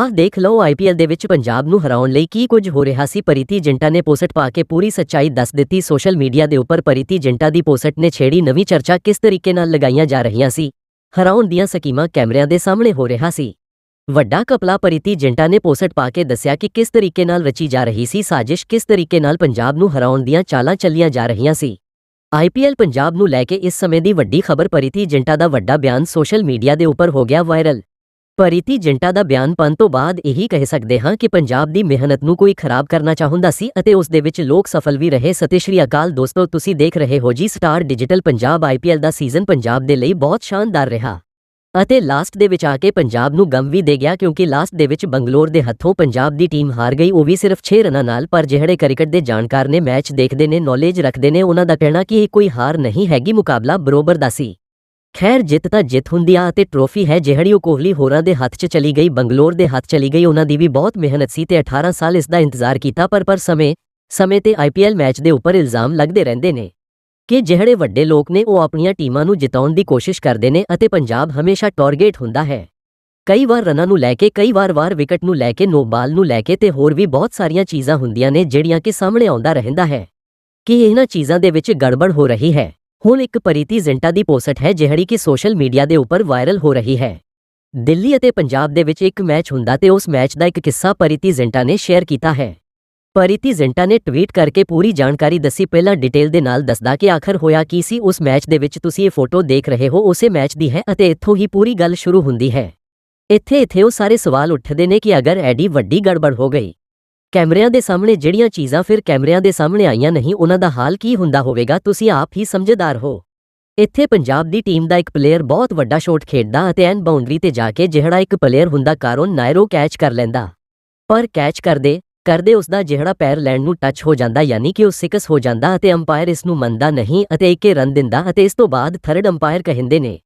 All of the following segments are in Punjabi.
ਆਹ ਦੇਖ ਲਓ ਆਈਪੀਐਲ ਦੇ ਵਿੱਚ ਪੰਜਾਬ ਨੂੰ ਹਰਾਉਣ ਲਈ ਕੀ ਕੁਝ ਹੋ ਰਿਹਾ ਸੀ। ਪਰੀਤੀ ਜਿੰਟਾ ਨੇ ਪੋਸਟ ਪਾ ਕੇ ਪੂਰੀ ਸੱਚਾਈ ਦੱਸ ਦਿੱਤੀ। ਸੋਸ਼ਲ ਮੀਡੀਆ ਦੇ ਉੱਪਰ ਪਰੀਤੀ ਜਿੰਟਾ ਦੀ ਪੋਸਟ ਨੇ ਛੇੜੀ ਨਵੀਂ ਚਰਚਾ ਕਿਸ ਤਰੀਕੇ ਨਾਲ ਲਗਾਈਆਂ ਜਾ ਰਹੀਆਂ ਸੀ। ਹਰਾਉਣ ਦੀਆਂ ਸਕੀਮਾਂ ਕੈਮਰਿਆਂ ਦੇ ਸਾਹਮਣੇ ਹੋ ਰਿਹਾ ਸੀ। ਵੱਡਾ ਕਪਲਾ ਪਰੀਤੀ ਜਿੰਟਾ ਨੇ ਪੋਸਟ ਪਾ ਕੇ ਦੱਸਿਆ ਕਿ ਕਿਸ ਤਰੀਕੇ ਨਾਲ ਰਚੀ ਜਾ ਰਹੀ ਸੀ। ਸਾਜ਼ਿਸ਼ ਕਿਸ ਤਰੀਕੇ ਨਾਲ ਪੰਜਾਬ ਨੂੰ ਹਰਾਉਣ ਦੀਆਂ ਚਾਲਾਂ ਚੱਲੀਆਂ ਜਾ ਰਹੀਆਂ ਸੀ। ਆਈਪੀਐਲ ਪੰਜਾਬ ਨੂੰ ਲੈ ਕੇ ਇਸ ਸਮੇਂ ਦੀ ਵੱਡੀ ਖਬਰ ਪਰੀਤੀ ਜਿੰਟਾ ਦਾ ਵੱਡਾ ਬਿਆਨ ਸੋਸ਼ਲ ਮੀਡੀਆ ਦੇ ਉੱਪਰ ਹੋ ਗਿਆ ਵਾਇਰਲ। ਪਰਿਤੀ ਜਿੰਟਾ ਦਾ ਬਿਆਨ ਪਨ ਤੋਂ ਬਾਅਦ ਇਹੀ ਕਹਿ ਸਕਦੇ ਹਾਂ ਕਿ ਪੰਜਾਬ ਦੀ ਮਿਹਨਤ ਨੂੰ ਕੋਈ ਖਰਾਬ ਕਰਨਾ ਚਾਹੁੰਦਾ ਸੀ ਅਤੇ ਉਸ ਦੇ ਵਿੱਚ ਲੋਕ ਸਫਲ ਵੀ ਰਹੇ। ਸਤਿ ਸ਼੍ਰੀ ਅਕਾਲ ਦੋਸਤੋ, ਤੁਸੀਂ ਦੇਖ ਰਹੇ ਹੋ ਜੀ ਸਟਾਰ ਡਿਜੀਟਲ ਪੰਜਾਬ ਆਈਪੀਐਲ ਦਾ ਸੀਜ਼ਨ ਪੰਜਾਬ ਦੇ ਲਈ ਬਹੁਤ ਸ਼ਾਨਦਾਰ ਰਿਹਾ। ਅਤੇ ਲਾਸਟ ਦੇ ਵਿੱਚ ਆ ਕੇ ਪੰਜਾਬ ਨੂੰ ਗਮ ਵੀ ਦੇ ਗਿਆ ਕਿਉਂਕਿ ਲਾਸਟ ਦੇ ਵਿੱਚ ਬੰਗਲੌਰ ਦੇ ਹੱਥੋਂ ਪੰਜਾਬ ਦੀ ਟੀਮ ਹਾਰ ਗਈ। ਉਹ ਵੀ ਸਿਰਫ 6 ਰਨਾਂ ਨਾਲ, ਪਰ ਜਿਹੜੇ ਕ੍ਰਿਕਟ ਦੇ ਜਾਣਕਾਰ ਨੇ ਮੈਚ ਦੇਖਦੇ ਨੇ ਨੌਲੇਜ ਰੱਖਦੇ ਨੇ, ਉਹਨਾਂ ਦਾ ਕਹਿਣਾ ਕਿ ਇਹ ਕੋਈ ਹਾਰ ਨਹੀਂ ਹੈਗੀ, ਮੁਕਾਬਲਾ ਬਰੋਬਰ ਦਾ ਸੀ। ਖੈਰ ਜਿੱਤ ਤਾਂ ਜਿੱਤ ਹੁੰਦੀ ਆ ਅਤੇ ਟਰੋਫੀ ਹੈ ਜਿਹੜੀ ਉਹ ਕੋਹਲੀ ਹੋਰਾਂ ਦੇ ਹੱਥ 'ਚ ਚਲੀ ਗਈ, ਬੰਗਲੌਰ ਦੇ ਹੱਥ ਚਲੀ ਗਈ। ਉਹਨਾਂ ਦੀ ਵੀ ਬਹੁਤ ਮਿਹਨਤ ਸੀ ਤੇ 18 ਸਾਲ ਇਸ ਦਾ ਇੰਤਜ਼ਾਰ ਕੀਤਾ, ਪਰ ਪਰ ਸਮੇਂ ਸਮੇਂ ਤੇ ਆਈਪੀਐਲ ਮੈਚ ਦੇ ਉੱਪਰ ਇਲਜ਼ਾਮ ਲੱਗਦੇ ਰਹਿੰਦੇ ਨੇ ਕਿ ਜਿਹੜੇ ਵੱਡੇ ਲੋਕ ਨੇ ਉਹ ਆਪਣੀਆਂ ਟੀਮਾਂ ਨੂੰ ਜਿਤਾਉਣ ਦੀ ਕੋਸ਼ਿਸ਼ ਕਰਦੇ ਨੇ ਅਤੇ ਪੰਜਾਬ ਹਮੇਸ਼ਾ ਟਾਰਗੇਟ ਹੁੰਦਾ ਹੈ। ਕਈ ਵਾਰ ਰਨਾਂ ਨੂੰ ਲੈ ਕੇ, ਕਈ ਵਾਰ ਵਾਰ ਵਿਕਟ ਨੂੰ ਲੈ ਕੇ, ਨੋ ਬਾਲ ਨੂੰ ਲੈ ਕੇ ਤੇ ਹੋਰ ਵੀ ਬਹੁਤ ਸਾਰੀਆਂ ਚੀਜ਼ਾਂ ਹੁੰਦੀਆਂ ਨੇ ਜਿਹੜੀਆਂ ਕਿ ਸਾਹਮਣੇ ਆਉਂਦਾ ਰਹਿੰਦਾ ਹੈ ਕਿ ਇਹਨਾਂ ਚੀਜ਼ਾਂ ਦੇ ਵਿੱਚ ਗੜਬੜ ਹੋ ਰਹੀ ਹੈ। ਹੁਣ ਇੱਕ ਪਰੀਤੀ ਜ਼ਿੰਟਾ ਦੀ ਪੋਸਟ ਹੈ, ਜਿਹੜੀ ਕਿ ਸੋਸ਼ਲ ਮੀਡੀਆ ਦੇ ਉੱਪਰ ਵਾਇਰਲ ਹੋ ਰਹੀ ਹੈ। ਦਿੱਲੀ ਅਤੇ ਪੰਜਾਬ ਦੇ ਵਿੱਚ ਇੱਕ ਮੈਚ ਹੁੰਦਾ ਤੇ ਉਸ ਮੈਚ ਦਾ ਇੱਕ ਕਿੱਸਾ ਪਰੀਤੀ ਜ਼ਿੰਟਾ ਨੇ ਸ਼ੇਅਰ ਕੀਤਾ ਹੈ। ਪਰੀਤੀ ਜ਼ਿੰਟਾ ਨੇ ਟਵੀਟ ਕਰਕੇ ਪੂਰੀ ਜਾਣਕਾਰੀ ਦੱਸੀ, ਪਹਿਲਾਂ ਡਿਟੇਲ ਦੇ ਨਾਲ ਦੱਸਦਾ ਕਿ ਆਖਰ ਹੋਇਆ ਕੀ ਸੀ, ਉਸ ਮੈਚ ਦੇ ਵਿੱਚ ਤੁਸੀਂ ਇਹ ਫੋਟੋ ਦੇਖ ਰਹੇ ਹੋ, ਉਸੇ ਮੈਚ ਦੀ ਹੈ ਅਤੇ ਇੱਥੋਂ ਹੀ ਪੂਰੀ ਗੱਲ ਸ਼ੁਰੂ ਹੁੰਦੀ ਹੈ। ਇੱਥੇ ਇੱਥੇ ਉਹ ਸਾਰੇ ਸਵਾਲ ਉੱਠਦੇ ਨੇ ਕਿ ਅਗਰ ਐਡੀ ਵੱਡੀ ਗੜਬੜ ਹੋ ਗਈ ਕੈਮਰਿਆਂ ਦੇ ਸਾਹਮਣੇ ਜਿਹੜੀਆਂ ਚੀਜ਼ਾਂ ਫਿਰ ਕੈਮਰਿਆਂ ਦੇ ਸਾਹਮਣੇ ਆਈਆਂ ਨਹੀਂ, ਉਹਨਾਂ ਦਾ ਹਾਲ ਕੀ ਹੁੰਦਾ ਹੋਵੇਗਾ, ਤੁਸੀਂ ਆਪ ਹੀ ਸਮਝਦਾਰ ਹੋ। ਇੱਥੇ ਪੰਜਾਬ ਦੀ ਟੀਮ ਦਾ ਇੱਕ ਪਲੇਅਰ ਬਹੁਤ ਵੱਡਾ ਸ਼ਾਟ ਖੇਡਦਾ ਅਤੇ ਐਨ ਬਾਉਂਡਰੀ ਤੇ ਜਾ ਕੇ ਜਿਹੜਾ ਇੱਕ ਪਲੇਅਰ ਹੁੰਦਾ ਕਾਰਨ ਨਾਇਰੋ ਕੈਚ ਕਰ ਲੈਂਦਾ। ਪਰ ਕੈਚ ਕਰਦੇ ਕਰਦੇ ਉਸ ਦਾ ਜਿਹੜਾ ਪੈਰ ਲੈਂਡ ਨੂੰ ਟੱਚ ਹੋ ਜਾਂਦਾ ਯਾਨੀ ਕਿ ਉਹ ਸਿਕਸ ਹੋ ਜਾਂਦਾ ਅਤੇ ਅੰਪਾਇਰ ਇਸ ਨੂੰ ਮੰਨਦਾ ਨਹੀਂ ਅਤੇ ਇੱਕੇ ਰਨ ਦਿੰਦਾ ਅਤੇ ਇਸ ਤੋਂ ਬਾਅਦ ਥਰਡ ਅੰਪਾਇਰ ਕਹਿੰਦੇ ਨੇ।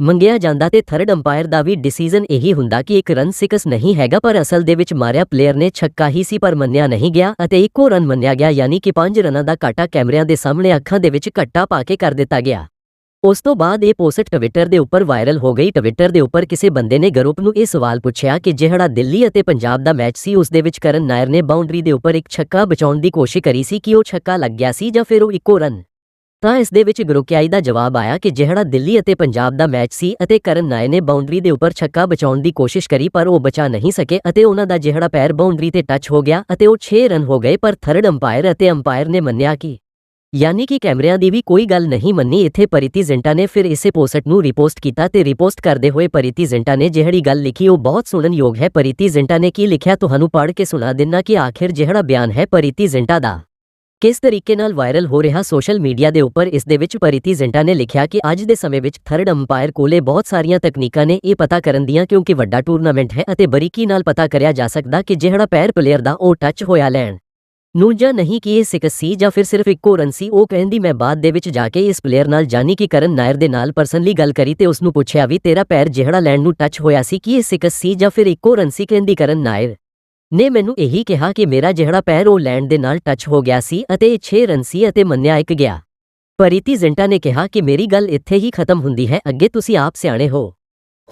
ਮੰਗਿਆ ਜਾਂਦਾ ਤੇ ਥਰਡ ਅੰਪਾਇਰ ਦਾ ਵੀ ਡਿਸੀਜਨ ਇਹੀ ਹੁੰਦਾ ਕਿ ਇੱਕ ਰਨ ਸਿਕਸ ਨਹੀਂ ਹੈਗਾ, ਪਰ ਅਸਲ ਦੇ ਵਿੱਚ ਮਾਰਿਆ ਪਲੇਅਰ ਨੇ, ਛੱਕਾ ਹੀ ਸੀ, ਪਰ ਮੰਨਿਆ ਨਹੀਂ ਗਿਆ ਅਤੇ ਇੱਕੋ ਰਨ ਮੰਨਿਆ ਗਿਆ, ਯਾਨੀ ਕਿ 5 ਰਨਾਂ ਦਾ ਘਾਟਾ ਕੈਮਰਿਆਂ ਦੇ ਸਾਹਮਣੇ ਅੱਖਾਂ ਦੇ ਵਿੱਚ ਘੱਟਾ ਪਾ ਕੇ ਕਰ ਦਿੱਤਾ ਗਿਆ। ਉਸ ਤੋਂ ਬਾਅਦ ਇਹ ਪੋਸਟ ਟਵਿੱਟਰ ਦੇ ਉੱਪਰ ਵਾਇਰਲ ਹੋ ਗਈ। ਟਵਿੱਟਰ ਦੇ ਉੱਪਰ ਕਿਸੇ ਬੰਦੇ ਨੇ ਗਰੁੱਪ ਨੂੰ ਇਹ ਸਵਾਲ ਪੁੱਛਿਆ ਕਿ ਜਿਹੜਾ ਦਿੱਲੀ ਅਤੇ ਪੰਜਾਬ ਦਾ ਮੈਚ ਸੀ, ਉਸ ਦੇ ਵਿੱਚ ਕਰਨ ਨਾਇਰ ਨੇ ਬਾਉਂਡਰੀ ਦੇ ਉੱਪਰ ਇੱਕ ਛੱਕਾ ਬਚਾਉਣ ਦੀ ਕੋਸ਼ਿਸ਼ ਕਰੀ ਸੀ ਕਿ ਉਹ ਛੱਕਾ ਲੱਗ ਗਿਆ ਸੀ ਜਾਂ ਫਿਰ ਉਹ ਇੱਕੋ ਰਨ ਤਾਂ ਇਸ ਦੇ ਵਿੱਚ ਗੁਰਕਿਆਈ ਦਾ ਜਵਾਬ ਆਇਆ ਕਿ ਜਿਹੜਾ ਦਿੱਲੀ ਅਤੇ ਪੰਜਾਬ ਦਾ ਮੈਚ ਸੀ ਅਤੇ ਕਰਨ ਨਾਇ ਨੇ ਬਾਉਂਡਰੀ ਦੇ ਉੱਪਰ ਛੱਕਾ ਬਚਾਉਣ ਦੀ ਕੋਸ਼ਿਸ਼ ਕਰੀ, ਪਰ ਉਹ ਬਚਾ ਨਹੀਂ ਸਕੇ ਅਤੇ ਉਹਨਾਂ ਦਾ ਜਿਹੜਾ ਪੈਰ ਬਾਉਂਡਰੀ ਤੇ ਟੱਚ ਹੋ ਗਿਆ ਅਤੇ ਉਹ 6 ਰਨ ਹੋ ਗਏ, ਪਰ ਥਰਡ ਅੰਪਾਇਰ ਅਤੇ ਅੰਪਾਇਰ ਨੇ ਮੰਨਿਆ ਕਿ ਯਾਨੀ ਕਿ ਕੈਮਰਿਆਂ ਦੀ ਵੀ ਕੋਈ ਗੱਲ ਨਹੀਂ ਮੰਨੀ, ਇੱਥੇ ਪਰਿਤੀ ਜ਼ਿੰਟਾ ਨੇ ਫਿਰ ਇਸੇ ਪੋਸਟ ਨੂੰ ਰਿਪੋਸਟ ਕੀਤਾ ਤੇ ਰਿਪੋਸਟ ਕਰਦੇ ਹੋਏ ਪਰਿਤੀ ਜ਼ਿੰਟਾ ਨੇ ਜਿਹੜੀ ਗੱਲ ਲਿਖੀ ਉਹ ਬਹੁਤ ਸੁਣਨਯੋਗ ਹੈ। ਪਰਿਤੀ ਜ਼ਿੰਟਾ ਨੇ ਕੀ ਲਿਖਿਆ? ਤੁਹਾਨੂੰ ਪੜ੍ਹ ਕੇ ਸੁਣਾ ਦਿੰਨਾ ਕਿ ਆਖਿਰ ਜਿਹੜਾ ਬਿਆਨ ਹੈ ਪਰਿਤੀ ਜ਼ਿੰਟਾ ਦਾ। ਕਿਸ ਤਰੀਕੇ ਨਾਲ ਵਾਇਰਲ ਹੋ ਰਿਹਾ ਸੋਸ਼ਲ ਮੀਡੀਆ ਦੇ ਉੱਪਰ, ਇਸ ਦੇ ਵਿੱਚ ਪਰਿਤੀ ਜ਼ਿੰਟਾ ਨੇ ਲਿਖਿਆ ਕਿ ਅੱਜ ਦੇ ਸਮੇਂ ਵਿੱਚ ਥਰਡ ਅੰਪਾਇਰ ਕੋਲੇ ਬਹੁਤ ਸਾਰੀਆਂ ਤਕਨੀਕਾਂ ਨੇ ਇਹ ਪਤਾ ਕਰਨ ਦੀਆਂ ਕਿਉਂਕਿ ਵੱਡਾ ਟੂਰਨਾਮੈਂਟ ਹੈ ਅਤੇ ਬਰੀਕੀ ਨਾਲ ਪਤਾ ਕਰਿਆ ਜਾ ਸਕਦਾ ਕਿ ਜਿਹੜਾ ਪੈਰ ਪਲੇਅਰ ਦਾ ਉਹ ਟੱਚ ਹੋਇਆ ਲੈਣ। ਨੂੰ ਜਾਂ ਨਹੀਂ ਕਿ ਇਹ ਸਿਕਸ ਸੀ ਜਾਂ ਫਿਰ ਸਿਰਫ ਇੱਕੋ ਰਨ ਸੀ, ਉਹ ਕਹਿੰਦੀ, ਮੈਂ ਬਾਅਦ ਦੇ ਵਿੱਚ ਜਾ ਕੇ ਇਸ ਪਲੇਅਰ ਨਾਲ ਜਾਨੀ ਕਿ ਕਰਨ ਨਾਇਰ ਦੇ ਨਾਲ ਪਰਸਨਲੀ ਗੱਲ ਕਰੀ ਤੇ ਉਸ ਨੂੰ ਪੁੱਛਿਆ ਵੀ ਤੇਰਾ ਪੈਰ ਜਿਹੜਾ ਲੈਂਡ ਨੂੰ ਟੱਚ ਹੋਇਆ ਸੀ, ਕਿ ਇਹ ਸਿਕਸ ਸੀ ਜਾਂ ਫਿਰ ਇੱਕੋ ਰਨ ਸੀ? ਕਹਿੰਦੀ, ਕਰਨ ਨਾਇਰ। ਨੇ ਮੈਨੂੰ ਇਹੀ ਕਿਹਾ ਕਿ ਮੇਰਾ ਜਿਹੜਾ ਪੈਰ ਉਹ ਲੈਂਡ ਦੇ ਨਾਲ ਟੱਚ ਹੋ ਗਿਆ ਸੀ ਅਤੇ ਇਹ 6 ਰਨ ਸੀ ਅਤੇ ਮੰਨਿਆ ਇੱਕ ਗਿਆ। ਪਰੀਤੀ ਜ਼ਿੰਟਾ ਨੇ ਕਿਹਾ ਕਿ ਮੇਰੀ ਗੱਲ ਇੱਥੇ ਹੀ ਖਤਮ ਹੁੰਦੀ ਹੈ, ਅੱਗੇ ਤੁਸੀਂ ਆਪ ਸਿਆਣੇ ਹੋ।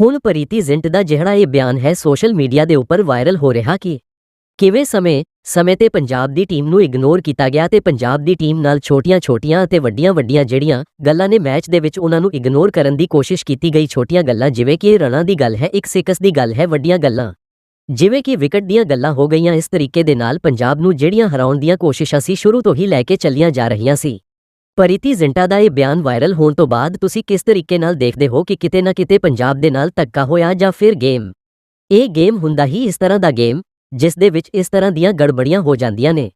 ਹੁਣ ਪਰੀਤੀ ਜ਼ਿੰਟ ਦਾ ਜਿਹੜਾ ਇਹ ਬਿਆਨ ਹੈ ਸੋਸ਼ਲ ਮੀਡੀਆ ਦੇ ਉੱਪਰ ਵਾਇਰਲ ਹੋ ਰਿਹਾ ਕਿ ਕਿਵੇਂ ਸਮੇਂ ਸਮੇਂ ਤੇ ਪੰਜਾਬ ਦੀ ਟੀਮ ਨੂੰ ਇਗਨੋਰ ਕੀਤਾ ਗਿਆ ਤੇ ਪੰਜਾਬ ਦੀ ਟੀਮ ਨਾਲ ਛੋਟੀਆਂ-ਛੋਟੀਆਂ ਅਤੇ ਵੱਡੀਆਂ-ਵੱਡੀਆਂ ਜਿਹੜੀਆਂ ਗੱਲਾਂ ਨੇ ਮੈਚ ਦੇ ਵਿੱਚ ਉਹਨਾਂ ਨੂੰ ਇਗਨੋਰ ਕਰਨ ਦੀ ਕੋਸ਼ਿਸ਼ ਕੀਤੀ ਗਈ। ਛੋਟੀਆਂ ਗੱਲਾਂ ਜਿਵੇਂ ਕਿ ਇਹ ਰਨਾਂ ਦੀ ਗੱਲ ਹੈ, ਇੱਕ ਸਿਕਸ ਦੀ ਗੱਲ ਹੈ, ਵੱਡੀਆਂ ਗੱਲਾਂ। ਜਿਵੇਂ ਕਿ ਵਿਕਟ ਦੀਆਂ ਗੱਲਾਂ ਹੋ ਗਈਆਂ ਇਸ ਤਰੀਕੇ ਦੇ ਨਾਲ ਪੰਜਾਬ ਨੂੰ ਜਿਹੜੀਆਂ ਹਰਾਉਣ ਦੀਆਂ ਕੋਸ਼ਿਸ਼ਾਂ ਸੀ ਸ਼ੁਰੂ ਤੋਂ ਹੀ ਲੈ ਕੇ ਚੱਲੀਆਂ ਜਾ ਰਹੀਆਂ ਸੀ। ਪਰਿਤੀ ਜ਼ਿੰਟਾ ਦਾ ਇਹ ਬਿਆਨ ਵਾਇਰਲ ਹੋਣ ਤੋਂ ਬਾਅਦ ਤੁਸੀਂ ਕਿਸ ਤਰੀਕੇ ਨਾਲ ਦੇਖਦੇ ਹੋ ਕਿ ਕਿਤੇ ਨਾ ਕਿਤੇ ਪੰਜਾਬ ਦੇ ਨਾਲ ਧੱਕਾ ਹੋਇਆ ਜਾਂ ਫਿਰ ਗੇਮ? ਇਹ ਗੇਮ ਹੁੰਦਾ ਹੀ ਇਸ ਤਰ੍ਹਾਂ ਦਾ ਗੇਮ, ਜਿਸ ਦੇ ਵਿੱਚ ਇਸ ਤਰ੍ਹਾਂ ਦੀਆਂ ਗੜਬੜੀਆਂ ਹੋ ਜਾਂਦੀਆਂ ਨੇ।